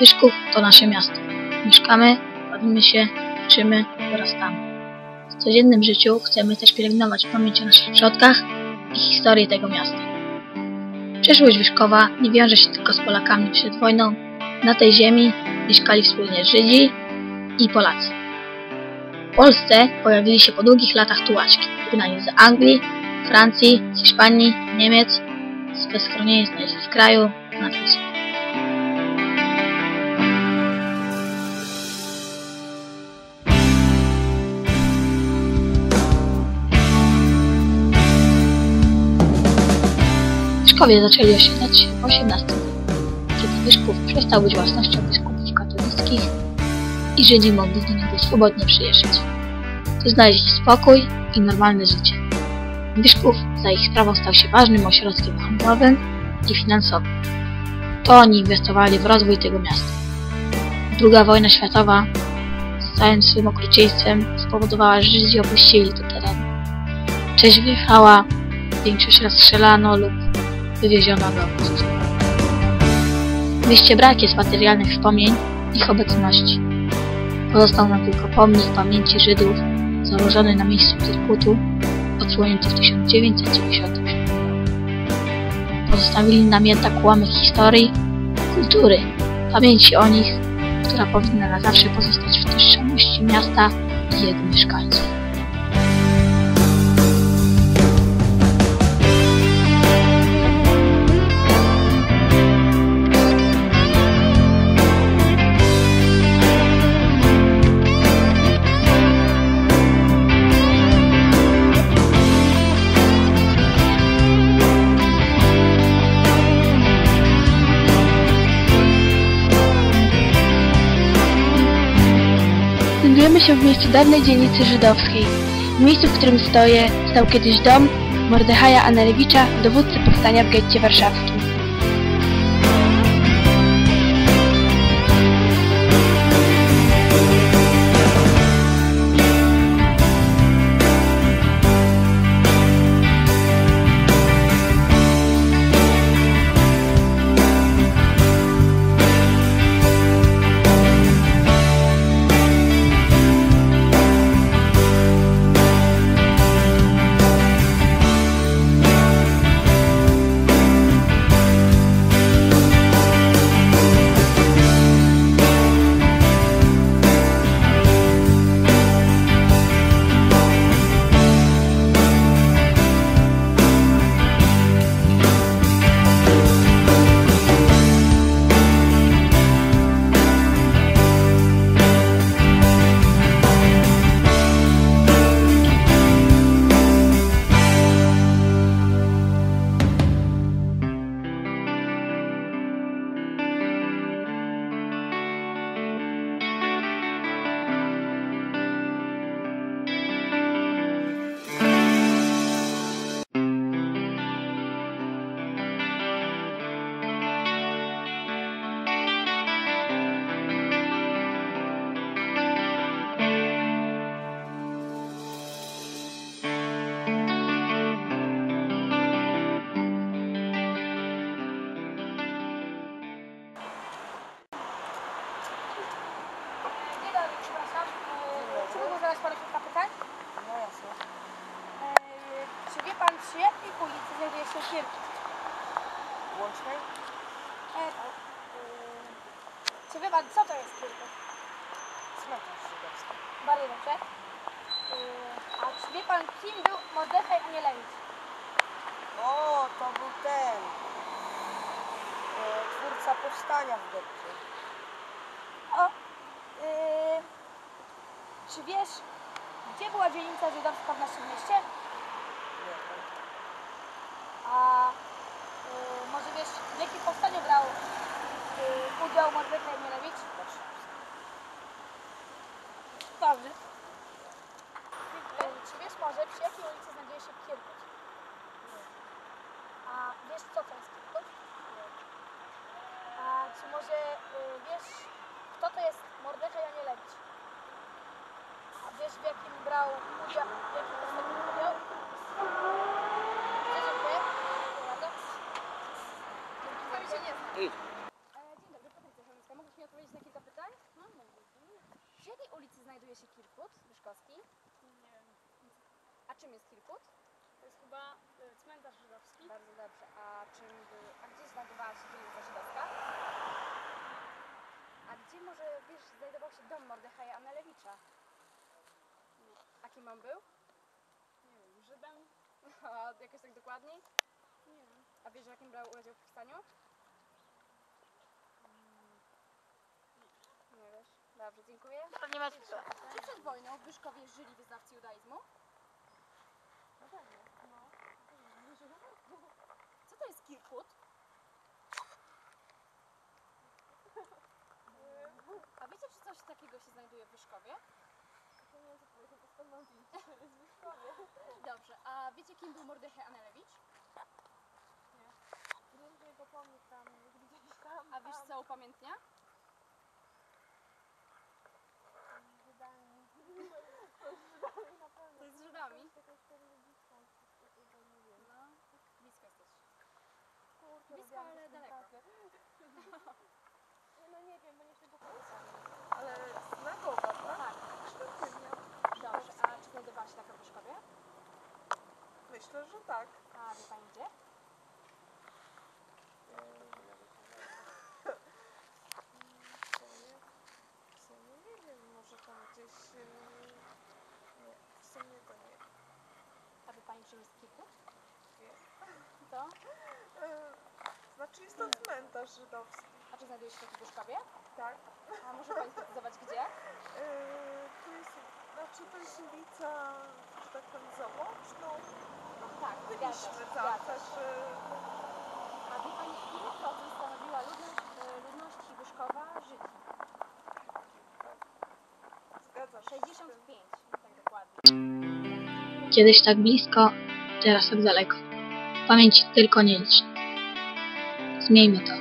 Wyszków to nasze miasto. Mieszkamy, bawimy się, uczymy, dorastamy. W codziennym życiu chcemy też pielęgnować pamięć o naszych przodkach i historię tego miasta. Przyszłość Wyszkowa nie wiąże się tylko z Polakami przed wojną. Na tej ziemi mieszkali wspólnie Żydzi i Polacy. W Polsce pojawili się po długich latach tułaczki, wygnani z Anglii, Francji, Hiszpanii, Niemiec, swe schronienie znaleźli w kraju nad Wisłą. Wyszkowie zaczęli osiedlać w XVIII wieku, kiedy Wyszków przestał być własnością biskupów katolickich i Żydzi mogli do niego swobodnie przyjeżdżać. Tu znaleźli spokój i normalne życie. Wyszków za ich sprawą stał się ważnym ośrodkiem handlowym i finansowym. To oni inwestowali w rozwój tego miasta. Druga wojna światowa z całym swym okrucieństwem spowodowała, że Żydzi opuścili te tereny. Część wyjechała, większość rozstrzelano lub wywieziono do obozów. W mieście brak jest materialnych wspomnień ich obecności. Pozostał nam tylko pomnik pamięci Żydów założony na miejscu Kirkutu, odsłonięty w 1997 Pozostawili nam jednak ułamek historii, kultury, pamięci o nich, która powinna na zawsze pozostać w tożsamości miasta i jego mieszkańców. Znajdujemy się w miejscu dawnej dzielnicy żydowskiej. W miejscu, w którym stoję, stał kiedyś dom Mordechaja Anelewicza, dowódcy powstania w getcie warszawskim. Jakiej ulicy znajduje się Kirkut? Łącznej? E, tak. E, Czy wie pan, co to jest Kirkut? Cmentarz żydowski. Bardzo dobrze. E, A czy wie pan, kim był Mordechaj Anielewicz? O, to był ten. E, twórca powstania w getcie. O, e, czy wiesz, gdzie była dzielnica żydowska w naszym mieście? A e, może wiesz, w jakim powstaniu brał e, udział Anielewicz? Warszawski. Dobrze. E, Czy wiesz może, przy jakiej ulicy znajduje się Kirkut? A wiesz, co to jest Kirkut? A czy może y, wiesz, kto to jest Mordechaj Anielewicz? A wiesz, w jakim brał udział, Idź. Dzień dobry, Patrycja Chomicka. Mógłbyś mi odpowiedzieć na kilka pytań? No, mógłbym. Przy jakiej ulicy znajduje się Kirkut Byszkowski? Nie wiem. A czym jest Kirkut? To jest chyba e, cmentarz żydowski. Bardzo dobrze. A czym. A gdzie znajdowała się ulica żydowska? A gdzie może, wiesz, znajdował się dom Mordechaja Amelewicza? A kim on był? Nie wiem, Żydem? No, jakoś tak dokładniej? Nie wiem. A wiesz, jakim brał udział w powstaniu? Nie. Dobrze, dziękuję. Pewnie macie Czy przed wojną w Byszkowie żyli wyznawcy judaizmu? No pewnie. No. Co to jest Kirkut? A wiecie, czy coś takiego się znajduje w Byszkowie? Dobrze, a wiecie, kim był Mordechaj Anelewicz? Wiem, że jego pomnik tam gdzieś tam. A wiesz, co upamiętnia? Żydami. To jest z Żydami. Jakąś periodyką, nie wiem. No, blisko jesteś. Ale daleko. Nie, No nie wiem, bo nie jestem po. Ale synagoga, tak? Dobrze, a czy znajdowała się taka w Byszkowie? Myślę, że tak. A wie Pani gdzie? W sumie, w sumie nie wiem, może tam gdzieś... e, Nie, w sumie to nie A wie Pani czym jest Kirkut? wiem. To? E, Znaczy jest to cmentarz żydowski, A czy znajduje się w Byszkowie? tak? A może Pani sprecyzować gdzie? E, Tu jest, znaczy to jest ulica, że tak powiem, zaboczną. Tak, Byliśmy tam też. e, A wie Pani, ile procent stanowiła ludność, e, ludności Żydzi? Zgadza się. z tym. 65, tak dokładnie. Kiedyś tak blisko, teraz tak daleko. Pamięć tylko nie licz. Zmieńmy to.